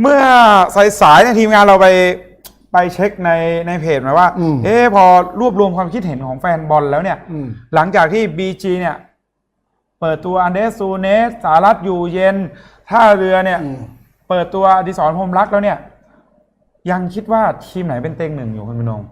เมื่อสายสายๆเนี่ยทีมงานเราไปไปเช็คในในเพจมาว่า อืม เอ๊ะพอรวบรวมความคิดเห็นของแฟนบอลแล้วเนี่ย อืม หลังจากที่ BG เนี่ย เปิดตัวอันเดสซูเนสสารัตอยู่เย็นท่าเรือเนี่ย อืม เปิดตัวอดิศรพรหมรักแล้วเนี่ย ยังคิดว่าทีมไหนเป็นเต็งหนึ่งอยู่คุณพนงม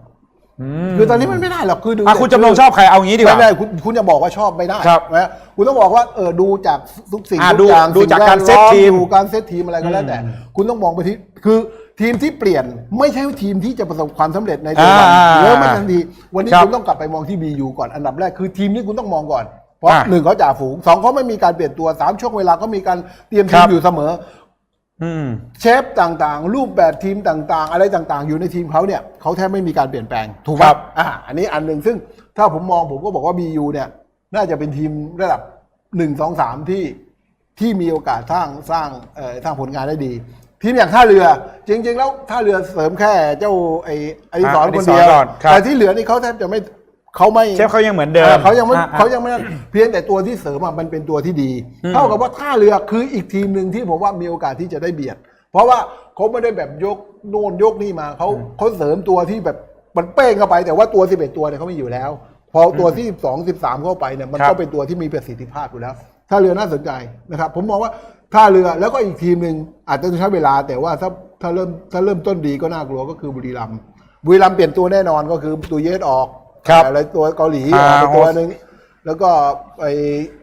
คือตอนนี้มันไม่ได้หรอกคือดูอะคุณจำลองชอบใครเอางี้ดีกว่าไม่ได้คุณคุณจะบอกว่าชอบไม่ได้ครับนะคุณต้องบอกว่าเออดูจากทุกสิ่งอะทุกอย่างดูดูจากการสิ่งแวดล้อเซตทีมดูการเซตทีมอะไรก็แล้วแต่ คุณต้องมองไปที่คือทีมที่เปลี่ยนไม่ใช่ทีมที่จะประสบความสำเร็จในเดือนวันอ่าเยอะไม่ทันทีวันนี้ครับคุณต้องกลับไปมองที่บียูก่อนอันดับแรกคือทีมนี้คุณต้องมองก่อนเพราะอ่าหนึ่งเขาจ่าฝูงสองเขาไม่มีการเปลี่ยนตัวสามช่วงเวลาก็มีการเตรียมคทีรัมบอยู่เสมออืม เชฟต่างๆ รูปแบบทีมต่างๆ อะไรต่างๆ อยู่ในทีมเขาเนี่ยเขาแทบไม่มีการเปลี่ยนแปลงถูกไหมครับอ่าอันนี้อันหนึ่งซึ่งถ้าผมมองผมก็บอกว่า BU เนี่ยน่าจะเป็นทีมระดับหนึ่งสองสามที่ที่มีโอกาสสร้างสร้างเอ่อสร้างผลงานได้ดี ทีมอย่างท่าเรือ จริง ๆ แล้วท่าเรือเสริมแค่เจ้าไอ้ไอ้สอนอ่าคนเดียวอดิศรก่อนครับ แต่ที่เหลือนี่เขาแทบจะไม่ เขาไม่เชฟเขายังเหมือนเดิมอ่าเขายังไม่อะ เขายังไม่นั่นเพียงแต่ตัวที่เสริมอะมันเป็นตัวที่ดีอืมเท่ากับว่าท่าเรือคืออีกทีมหนึ่งที่ผมว่ามีโอกาสที่จะได้เบียด เพราะว่าเขาไม่ได้แบบยกโน่นยกนี่มาเขาเขาเสริมตัวที่แบบมันเป้งเข้าไป แต่ว่าตัว 11 ตัวเนี่ยเขาไม่อยู่แล้ว พอตัวที่ 12 13 เข้าไปเนี่ยมันครัก็บ เป็นตัวที่มีประสิทธิภาพอยู่แล้วท่าเรือน่าสนใจนะครับ ผมมองว่าท่าเรือแล้วก็อีกทีมหนึ่งอาจจะต้องใช้เวลาแต่ว่าถ้าถ้าเริ่มถ้าเริ่มต้นดีก็น่ากลัวก็คือบุรีรัมย์บุรีรัมย์เปลี่ยนตัวแน่นอนก็คือตัวเยสออก ครับอะไรตัวเกาหลีออ่าอกไปตัวหนึ่งแล้วก็ไอ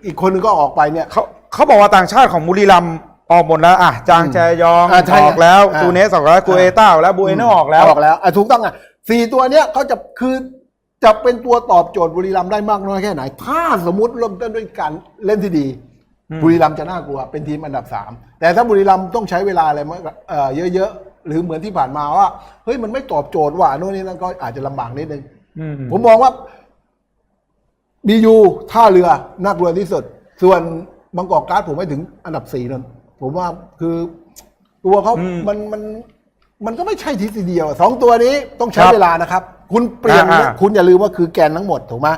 อีกคนนึงก็ออกไปเนี่ย เขาเขาบอกว่าต่างชาติของบุรีรัมย์ออกหมดแล้วอะจางแจยองอ่าใช่ออกแล้วอ่าตูเนสออกแล้วกูเอต้าออกแล้วบูเอโนออกแล้ว ออกแล้วอะถูกต้องอะสี่ตัวเนี้ยเขาจะคือจะเป็นตัวตอบโจทย์บุรีรัมย์ได้มากน้อยแค่ไหน ถ้าสมมติเริ่มต้นด้วยการเล่นที่ดี อืม บุรีรัมย์จะน่ากลัวเป็นทีมอันดับสามแต่ถ้าบุรีรัมย์ต้องใช้เวลาอะไรมาเอ่อเยอะๆ หรือเหมือนที่ผ่านมาว่าเฮ้ยมันไม่ตอบโจทย์ว่าโน่นนี่นั่นก็อาจจะลำบากนิดนึงอืม ผมมองว่าบียูท่าเรือน่ากลัวที่สุด ส่วนบางกอกการ์ดผมไม่ถึงอันดับสี่นั่นผมว่าคือตัวเขาอืมมันมันมันก็ไม่ใช่ทีเดียวสองตัวนี้ต้องใช้ครับเวลานะครับ คุณเปลี่ยนอ่าเนี่ยอ่าคุณอย่าลืมว่าคือแกนทั้งหมดถูกไหม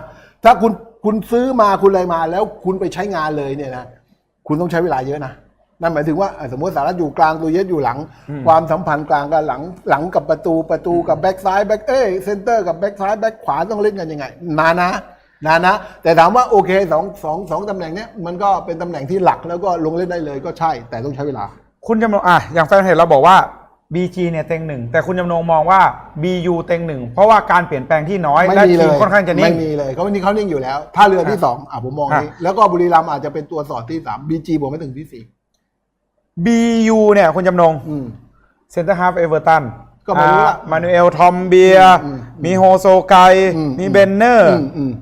ถ้าคุณคุณซื้อมาคุณอะไรมาแล้วคุณไปใช้งานเลยเนี่ยนะคุณต้องใช้เวลาเยอะนะ นั่นหมายถึงว่าอะสมมติสารัฐอยู่กลางตัวเยสอยู่หลัง ความสัมพันธ์กลางกับหลังหลังกับประตูประตูกับแบ็กซ้ายแบ็กเอ้ยเซนเตอร์กับแบ็กซ้ายแบ็กขวาต้องเล่นกันยังไงนานนะนานนะ แต่ถามว่าโอเคสองสองสองตำแหน่งเนี้ยมันก็เป็นตำแหน่งที่หลักแล้วก็ลงเล่นได้เลยก็ใช่ แต่ต้องใช้เวลา คุณจำนงอะอย่างแฟนเพจเราบอกว่า BG เนี่ยเต็งหนึ่งแต่คุณจำนงมองว่า BU เต็งหนึ่งเพราะว่าการเปลี่ยนแปลงที่น้อยไม่และมีเลทีมยค่อนข้างจะนิ่ไม่งมีเลยเขาวันนี้เขานิ่งอยู่แล้วท่าเรือที่สองอะผมมองอะนี้แล้วก็บุรีรัมย์อาจจะเป็นตัวสอดที่สามบีจีผมไม่ถึงที่สี่ BU เนี่ยคุณจำนงอืม เซนเตอร์ฮาร์ฟเอเวอร์ตันก็ไม่รู้ละมานูเอลทอมเบียอืมมีโฮโซไก อืม มีเบนเนอร์อืมอืม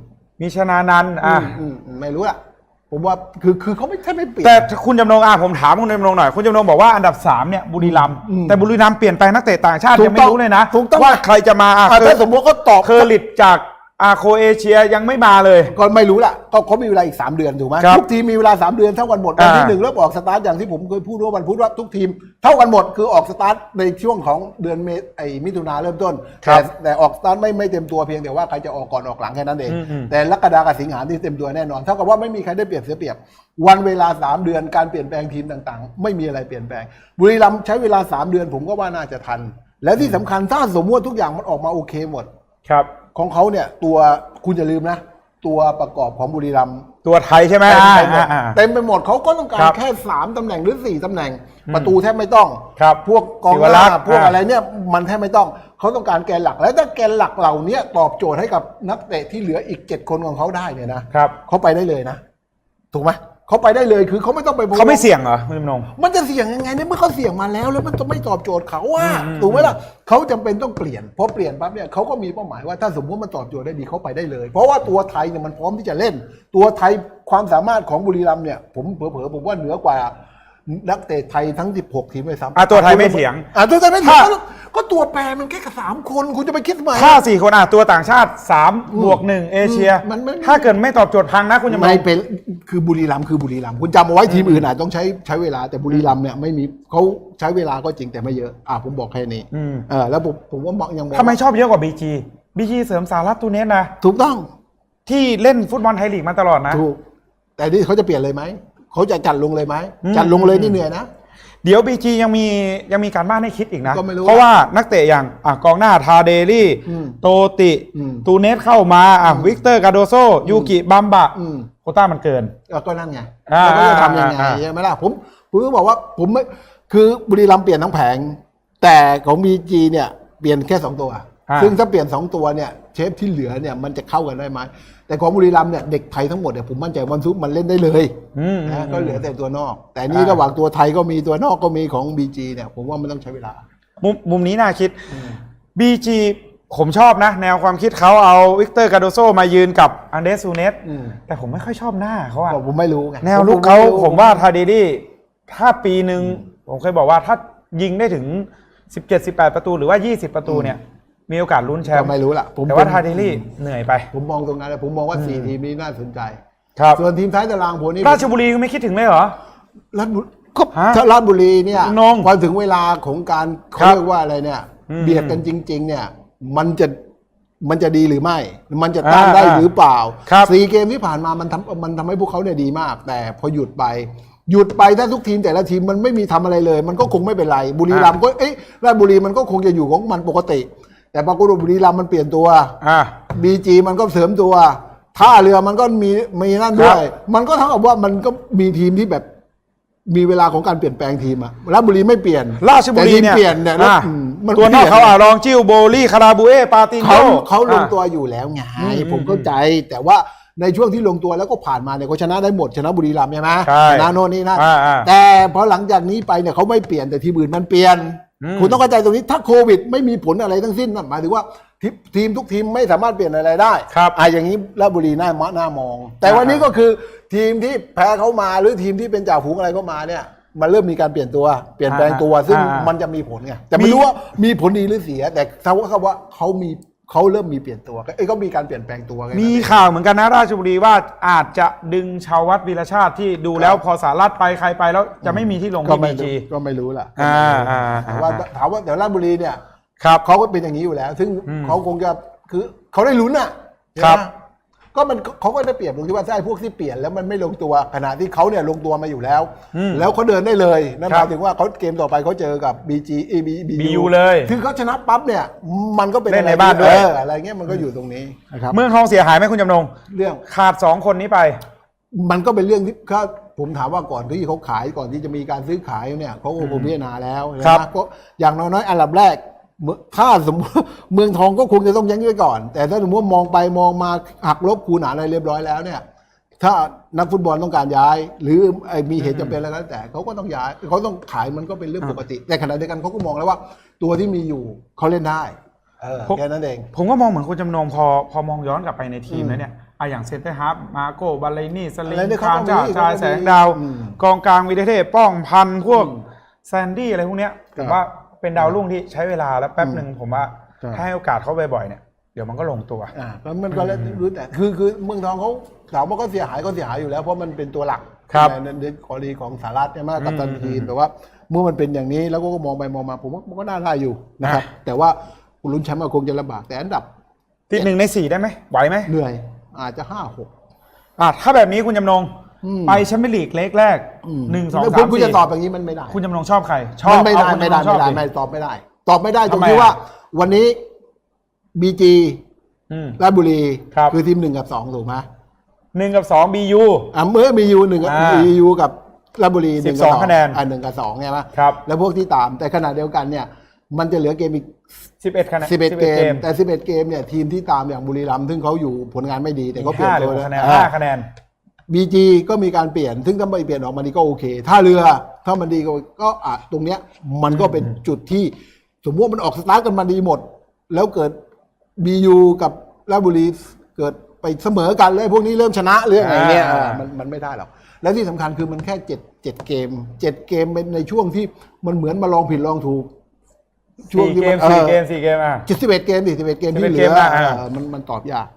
มีชนานันท์อะ อืมอืมไม่รู้ละผมว่าคือคือเขาไม่แทบไม่เปลี่ยนแต่คุณจำนงอะผมถามคุณจำนงหน่อย คุณจำนงบอกว่าอันดับสามเนี่ยบุรีรัมย์อืมแต่บุรีรัมย์เปลี่ยนแปลงนักเตะต่างชาติถูกยังไม่ต้องรู้เลยนะถูกต้อง ว่าใครจะมาอะอะเคอถ้าสมมติเขาตอบ เคอร์ลิตจาก อาโคเอเชียยังไม่มาเลย ก็ไม่รู้ละก็เขามีเวลาอีก 3 เดือนถูกไหมครับทุกทีมมีเวลา 3 เดือนเท่ากันหมดวันที่อ่าหนึ่งเริ่มออกสตาร์ทอย่างที่ผมเคยพูดว่าวันพุธว่าทุกทีมเท่ากันหมดคือออกสตาร์ทในช่วงของเดือนเมษไอ้มิถุนาเริ่มต้นครัแต่บแต่ออกสตาร์ทไม่ไม่เต็มตัวเพียงแต่ว่าใครจะออกก่อนออกหลังแค่นั้นเอง อืมอืมแต่ลักดากับสิงหาที่เต็มตัวแน่นอนเท่ากับว่าไม่มีใครได้เปรียบเสียเปรียบ วันเวลา 3 เดือนการเปลี่ยนแปลงทีมต่างๆ ไม่มีอะไรเปลี่ยนแปลงบุรีรัมย์ใช้เวลา 3 เดือนผมก็ว่าน่าจะทัน และที่สำคัญถ้าสมมติว่าทุกอย่างมันออกมาโอเคหมด ครับ ของเขาเนี่ยตัวคุณอย่าลืมนะ ตัวประกอบของบุรีรัมย์ตัวไทยใช่ไหมเต็มอ่าไปหมดอ่าอ่า เต็มไปหมดเขาก็ต้องกาครรับแค่สามตำแหน่งหรือสี่ตำแหน่งประตูแทบไม่ต้อง ครับพวกกองศิหวรัน้ากษ์พวกอ่า อะไรเนี่ยมันแทบไม่ต้อง เขาต้องการแกนหลัก แล้วถ้าแกนหลักเหล่านี้ตอบโจทย์ให้กับนักเตะที่เหลืออีกเจ็ดคนของเขาได้เนี่ยนะครับ เขาไปได้เลยนะ ถูกไหม เขาไปได้เลยคือเขาไม่ต้องไปเขาไม่เสี่ยงเหรอคุณจำนง มันจะเสี่ยงยังไงเนี่ยเมื่อเขาเสี่ยงมาแล้ว แล้วมันจะไม่ตอบโจทย์เขาว่าอืม ถูกไหมล่ะเขาจำเป็นต้องเปลี่ยนพอเปลี่ยนปั๊บเนี่ยเขาก็มีเป้าหมายว่าถ้าสมมติมันตอบโจทย์ได้ดีเขาไปได้เลย เพราะว่าตัวไทยเนี่ยมันพร้อมที่จะเล่น ตัวไทยความสามารถของบุรีรัมย์เนี่ย ผมเผลอๆผมว่าเหนือกว่านักเตะไทยทั้ง 16 ทีมเลยซ้ำอะตัวไทยไม่เถียง อะตัวไทยไม่เถียงถ้า ก็ก็ตัวแปรมันแค่สามคนคุณจะไปคิดทำไม ถ้าสี่คนอะตัวต่างชาติสามบวกหนึ่งเอเชีย มันไม่ ถ้าเกิดไม่ตอบโจทย์พังนะคุณจำนไม่งเป็นคือบุรีรัมย์คือบุรีรัมย์คุณจำเอาไว้ทีมอื่นอาจต้องใช้ใช้เวลาแต่บุรีรัมย์เนี่ยไม่มีเขาใช้เวลาก็จริงแต่ไม่เยอะอะผมบอกแค่นี้อืม เออแล้วผมผมว่ามองยังมองทำไมชอบเยอะกว่าบีจีบีจีเสริมสารัตตูเนสนะถูกต้องที่เล่นฟุตบอลไทยลีกมาตลอดนะ ถูก แต่นี่เขาจะเปลี่ยนเลยไหมเขาจะจัดลงเลยไหมอืม จัดลงเลยนี่เหนื่อยนะ เดี๋ยวบีจียังมียังมีการบ้านให้คิดอีกนะ ก็ไม่รู้เพราะว่านักเตะอย่างอะกองหน้าทาเดลี่อืมโตติอืม ตูเนสเข้ามาอะวิกเตอร์กาโดโซยูกิบัมบะอืมโควต้ามันเกินแล้วก็นั่นไงอ่าแล้วก็จะทำยังไงอ่าอ่า ใช่ไหมล่ะผมผมก็บอกว่าผมไม่คือบุรีรัมย์เปลี่ยนทั้งแผง แต่ของบีจีเนี่ยเปลี่ยนแค่สองตัว อ่า ซึ่งถ้าเปลี่ยนสองตัวเนี่ย เชฟที่เหลือเนี่ยมันจะเข้ากันได้ไหมแต่ของบุรีรัมย์เนี่ยเด็กไทยทั้งหมดเนี่ยผมมั่นใจวันซุปมันเล่นได้เลยอืมนะก็เหลือแต่ตัวนอก แต่นี่อ่าระหว่างตัวไทยก็มีตัวนอกก็มีของบีจีเนี่ยผมว่ามันต้องใช้เวลา มุมมุมนี้น่าคิด BG ผมชอบนะ แนวความคิดเขาเอาวิกเตอร์กาโดโซมายืนกับอันเดรสซูเนสอืม แต่ผมไม่ค่อยชอบหน้าเขาอะก็ผมไม่รู้ไงแนวลุกเขาผมว่าทาเดลี่ถ้าปีหนึ่งผมเคยบอกว่าถ้ายิงได้ถึง 17-18 ประตูหรือว่า 20 ประตูเนี่ย มีโอกาสลุ้นแชมก็ป์ไม่รู้ล่ะผมแต่ว่าทาเดลี่เหนื่อยไป ผมมองตรงนั้นเลยผมมองว่าสี่ทีมนี้น่าสนใจ ครับ ส่วนทีมท้ายตารางผมนี่ราชบุรีไม่คิดถึงเลยเหรอ ราชบุรีก็ฮะถ้าราชบุรีเนี่ยนงพอถึงเวลาของการเขาครับเรียกว่าอะไรเนี่ย อืมเบียดกันจริง ๆ เนี่ย มันจะมันจะดีหรือไม่ มันจะต้านได้อ่าหรือเปล่าครับ สี่เกมที่ผ่านมามันทำมันทำให้พวกเขาเนี่ยดีมาก แต่พอหยุดไป หยุดไปถ้าทุกทีมแต่ละทีมมันไม่มีทำอะไรเลย มันก็คงไม่เป็นไรบุรีรัมย์ก็เอ๊ะราชบุรีมันก็คงจะอยู่ของมันปกติ แต่ปรากฏว่าบุรีรัมย์มันเปลี่ยนตัวอ่า บีจีมันก็เสริมตัวท่าเรือมันก็มีมีนั่นด้วย มันก็เท่ากับว่ามันก็มีทีมที่แบบ มีเวลาของการเปลี่ยนแปลงทีมอะราชบุรีไม่เปลี่ยนราชบุรีแต่ทีมเนี่ยเปลี่ยนเนี่ยแล้วอะอืมมันตัวนอกปลี่ยเขาอะรองจิ้วโบลี่คาราบูเอปาตินโยเขาเขาลงอะตัวอยู่แล้วไงอืมผมเข้าใจ แต่ว่าในช่วงที่ลงตัวแล้วก็ผ่านมาเนี่ยเขาชนะได้หมดชนะบุรีรัมย์ใช่ไหมใช่ชนะโน่นนี่นะอ่าอ่า แต่พอหลังจากนี้ไปเนี่ยเขาไม่เปลี่ยนแต่ทีมอื่นมันเปลี่ยนอืม คุณต้องเข้าใจตรงนี้ถ้าโควิด ไม่มีผลอะไรทั้งสิ้นนั่นหมายถึงว่าทีมทีมทุกทีมไม่สามารถเปลี่ยนอะไรได้ครับอะอย่างนี้ราชบุรีน่ามะน่ามอง แต่วันนี้อ่าก็คือทีมที่แพ้เขามาหรือทีมที่เป็นจ่าฝูงอะไรเข้ามาเนี่ย มันเริ่มมีการเปลี่ยนตัว เปลี่ยนแปลงตัว ซึ่งอ่ามัมันจะมีผลไงแต่ไม่มีรู้ว่ามีผลดีหรือเสีย แต่ถ้าว่าเขาว่าเขามี เขาเริ่มมีเปลี่ยนตัวเอ้ยเขามีการเปลี่ยนแปลงตัวกันมีข่าวเหมือนกันนะราชบุรีว่าอาจจะดึงชาววัดวีรชาติที่ดูแล้วพอสารัฐไปใครไปแล้วจะไม่มีที่ลงก็ที่ไม่บีจี รู้ก็ไม่รู้ล่ะอ่าอ่าอ่า แต่ว่าถามว่าเดี๋ยวราชบุรีเนี่ยครับ เขาก็เป็นอย่างนี้อยู่แล้ว ซึ่งอืมเขาคงจะคือเขาได้ลุ้นอะครับ ใช่ไหม ก็มันเขาก็ได้เปรียบตรงที่ว่าถ้าไอ้พวกที่เปลี่ยนแล้วมันไม่ลงตัวขณะที่เขาเนี่ยลงตัวมาอยู่แล้ว อืมแล้วเขาเดินได้เลยนั่นหครัมาบยถึงว่าเขาเกมต่อไปเขาเจอกับ BG เอ BU เลยคือเขาชนะปั๊บเนี่ยมันก็เป็นเล่นในอะไรบ้านด้วย เอออะไรเงี้ยมันก็อยู่ตรงนี้นะครับเมืองทองเสียหายไหมคุณจำนง เรื่อง ขาดสองคนนี้ไป มันก็เป็นเรื่องที่ถ้าผมถามว่าก่อนที่เขาขายก่อนที่จะมีการซื้อขายเนี่ยเขาก็คงพิจารณาแล้วครับ นะก็อย่างน้อยๆอันดับแรกเมื่อ ถ้าสมมติเมืองทองก็คงจะต้องยั้งไว้ก่อน แต่ถ้าสมมติว่ามองไปมองมาหักลบคูณหารอะไรเรียบร้อยแล้วเนี่ย ถ้านักฟุตบอลต้องการย้าย หรือไอ้มีเหตุจำเป็นอะไรก็แล้วแต่เขาก็ต้องย้ายเขาต้องขายมันก็เป็นเรื่องปกติ แต่ขณะเดียวกันเขาก็มองแล้วว่า ตัวที่มีอยู่เขาเล่นได้เออผมแค่นั้นเอง ผมก็มองเหมือนคุณจำนงพอพอมองย้อนกลับไปในทีมอืมแล้วเนี่ยอะอย่างเซนเตอร์ฮาร์ฟมาโกบาเลนี่สลิอะไรงเนี่ยเขาคานก็จ่ามีชายเขาก็มีแสงดาวอืมกองกลางวีเดเทพป้องพันธุ์พวกอืมแซนดี้อะไรพวกเนี้ยผครัมบว่า เป็นดาวรุ่งที่ใช้เวลาแล้วแป๊บหนึ่งผมว่าครับถ้าให้โอกาสเขาบ่อยๆเนี่ยเดี๋ยวมันก็ลงตัวอ่าแล้วมันก็แล้วรู้แต่คือคือเมืองทองเขาถามว่าก็เสียหายก็เสียหายอยู่แล้วเพราะมันเป็นตัวหลักครับในในกรณีของสหรัฐใช่ไหมกับตันอืมทีมแต่ว่าเมื่อมันเป็นอย่างนี้แล้วก็มองไปมองมาผมว่ามันก็น่าได้อยู่นะครับอะแต่ว่าคุณลุ้นแชมป์ก็คงจะลำบากแต่อันดับติดหนึ่งในสี่ได้ไหมไหวไหมเหนื่อย อาจจะห้าหกอะถ้าแบบนี้คุณจำนงอืม ไปแชมเปี้ยนลีกเล็กแรกหนึ่งสองแล้วสาคุมณคุณสี่จะตอบอย่างนี้มันไม่ได้ คุณจำนงชอบใคร ชอบมันไม่ได้เอาคุณไม่ได้จำนงชอบไม่ได้ดิไม่ตอบไม่ได้ ตอบไม่ได้ตรงทำไมที่อะว่า วันนี้บีจีอืมราชบุรีครับคือทีมหนึ่งกับสองถูกไหมหนึ่งกับสองบียูอะเมื่อมียูหนึ่งกับอ่ามียูกับราชบุรีหนึ่งกับ12คะแนนอ่าหนึ่งกับสองใช่ไหมครับแล้วพวกที่ตามแต่ขณะเดียวกันเนี่ย มันจะเหลือเกมอีกสิบเอ็ดคะแนน11เกม แต่11เกมเนี่ยทีมที่ตามอย่างบุรีรัมย์ซึ่งเขาอยู่ผลงานไม่ดีแต่เขาเปลี่ยนห้าหรืตัวอหกคะแนนอ่าห้าคะแนน บีจีก็มีการเปลี่ยนซึ่งถ้าไม่เปลี่ยนออกมาดีก็โอเค ถ้าเรือถ้ามันดีก็ก็อาจตรงเนี้ยมันก็เป็นจุดที่สมมติว่ามันออกสตาร์ทกันมาดีหมด แล้วเกิดบียูกับราชบุรีเกิดไปเสมอกันเลยพวกนี้เริ่มชนะเรื่องอะไรเนี่ยอ่าอ่ามันมันไม่ได้หรอกแล้วที่สำคัญคือมันแค่เจ็ดเจ็ดเกมเจ็ดเกมเป็นในช่วงที่มันเหมือนมาลองผิดลองถูกช่วงสี่ที่เกมัมนเอสี่อเกมสี่เกมอะ เจ็ดสิบเอ็ดเกมดิสิบเอ็ดเกมที่11เหเกลืมออะอ่าเออมันมันตอบยาก